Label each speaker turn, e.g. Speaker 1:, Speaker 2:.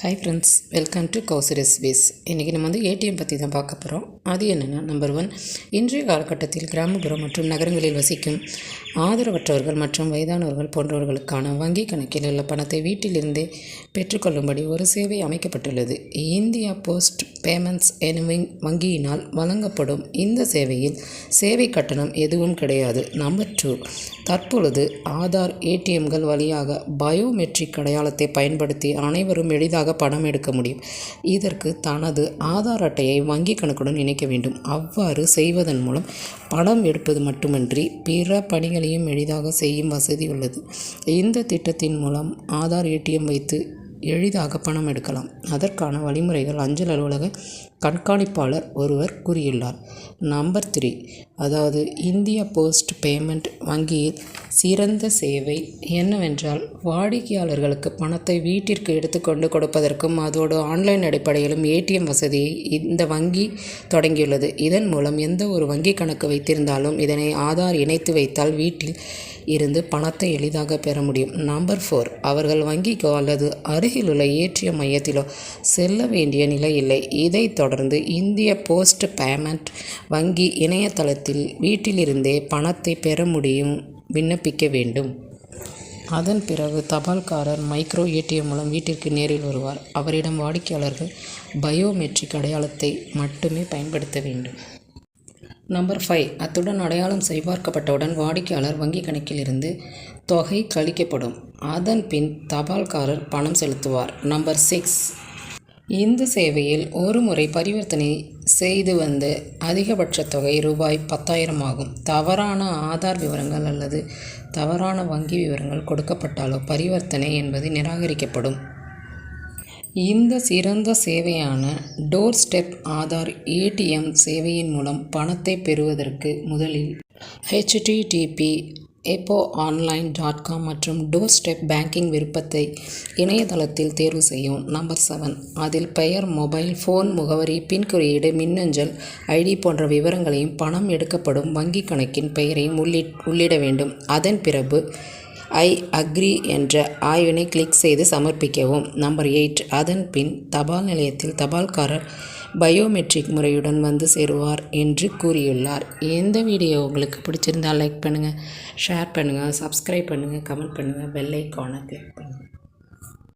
Speaker 1: Hi friends welcome to Kousi recipes இன்றைக்கி நம்ம வந்து ஏடிஎம் பற்றி தான் பார்க்க போகிறோம் அது என்னென்னா நம்பர் ஒன் இன்றைய காலகட்டத்தில் கிராமப்புறம் மற்றும் நகரங்களில் வசிக்கும் ஆதரவற்றவர்கள் மற்றும் வயதானவர்கள் போன்றவர்களுக்கான வங்கி கணக்கில் உள்ள பணத்தை வீட்டிலிருந்தே பெற்றுக்கொள்ளும்படி ஒரு சேவை அமைக்கப்பட்டுள்ளது. இந்தியா போஸ்ட் பேமெண்ட்ஸ் எனும் வங்கியினால் வழங்கப்படும் இந்த சேவையில் சேவை கட்டணம் எதுவும் கிடையாது. நம்பர் டூ தற்பொழுது ஆதார் ஏடிஎம்கள் வழியாக பயோமெட்ரிக் அடையாளத்தை பயன்படுத்தி அனைவரும் எளிதாக பணம் எடுக்க முடியும்? இதற்கு தனது ஆதார் அட்டையை வங்கி கணக்குடன் இணைக்க வேண்டும். அவ்வாறு செய்வதன் மூலம் பணம் எடுப்பது மட்டுமன்றி பிற பணிகளையும் எளிதாக செய்யும் வசதி உள்ளது. இந்த திட்டத்தின் மூலம் ஆதார் ஏடிஎம் வைத்து எளிதாக பணம் எடுக்கலாம். அதற்கான வழிமுறைகள் அஞ்சல் அலுவலக கண்காணிப்பாளர் ஒருவர் கூறியுள்ளார். நம்பர் த்ரீ அதாவது இந்தியா போஸ்ட் பேமெண்ட் வங்கியில் சிறந்த சேவை என்னவென்றால் வாடிக்கையாளர்களுக்கு பணத்தை வீட்டிற்கு எடுத்துக்கொண்டு கொடுப்பதற்கும் அதோடு ஆன்லைன் அடிப்படையிலும் ஏடிஎம் வசதியை இந்த வங்கி தொடங்கியுள்ளது. இதன் மூலம் எந்த ஒரு வங்கி கணக்கு வைத்திருந்தாலும் இதனை ஆதார் இணைத்து வைத்தால் வீட்டில் இருந்து பணத்தை எளிதாக பெற முடியும். நம்பர் ஃபோர் அவர்கள் வங்கிக்கோ அல்லது அருகிலுள்ள ஏடிஎம் மையத்திலோ செல்ல வேண்டிய நிலை இல்லை. இதைத் தொடர்ந்து இந்திய போஸ்ட் பேமெண்ட் வங்கி இணையதளத்தில் வீட்டிலிருந்தே பணத்தை பெற முடியும் விண்ணப்பிக்க வேண்டும். அதன் பிறகு தபால்காரர் மைக்ரோ ஏடிஎம் மூலம் வீட்டிற்கு நேரில் வருவார். அவரிடம் வாடிக்கையாளர்கள் பயோமெட்ரிக் அடையாளத்தை மட்டுமே பயன்படுத்த வேண்டும். Number five. அத்துடன் அடையாளம் சரிபார்க்கப்பட்டவுடன் வாடிக்கையாளர் வங்கி கணக்கிலிருந்து தொகை கழிக்கப்படும். அதன் பின் தபால்காரர் பணம் செலுத்துவார். Number six. இந்த சேவையில் ஒரு முறை பரிவர்த்தனை செய்து வந்து அதிகபட்ச தொகை ரூபாய் பத்தாயிரம் ஆகும். தவறான ஆதார் விவரங்கள் அல்லது தவறான வங்கி விவரங்கள் கொடுக்கப்பட்டாலோ பரிவர்த்தனை என்பது நிராகரிக்கப்படும். இந்த சிறந்த சேவையான டோர் ஸ்டெப் ஆதார் ஏடிஎம் சேவையின் மூலம் பணத்தை பெறுவதற்கு முதலில் HTTP IPPB online dot com மற்றும் டோர் ஸ்டெப் பேங்கிங் விருப்பத்தை இணையதளத்தில் தேர்வு செய்யும் நம்பர் செவன் அதில் பெயர் மொபைல் ஃபோன் முகவரி பின் குறியீடு மின்னஞ்சல் ஐடி போன்ற விவரங்களையும் பணம் எடுக்கப்படும் வங்கிக் கணக்கின் பெயரையும் உள்ளி உள்ளிட வேண்டும். அதன் பிறகு ஐ அக்ரி என்ற ஆய்வினை கிளிக் செய்து சமர்ப்பிக்கவும். நம்பர் எயிட் அதன் பின் தபால் நிலையத்தில் தபால்காரர் பயோமெட்ரிக் முறையுடன் வந்து சேருவார் என்று கூறியுள்ளார். எந்த வீடியோ உங்களுக்கு பிடிச்சிருந்தால் லைக் பண்ணுங்கள் ஷேர் பண்ணுங்கள் சப்ஸ்கிரைப் பண்ணுங்கள் கமெண்ட் பண்ணுங்கள் பெல் ஐக்கானை கிளிக் பண்ணுங்கள்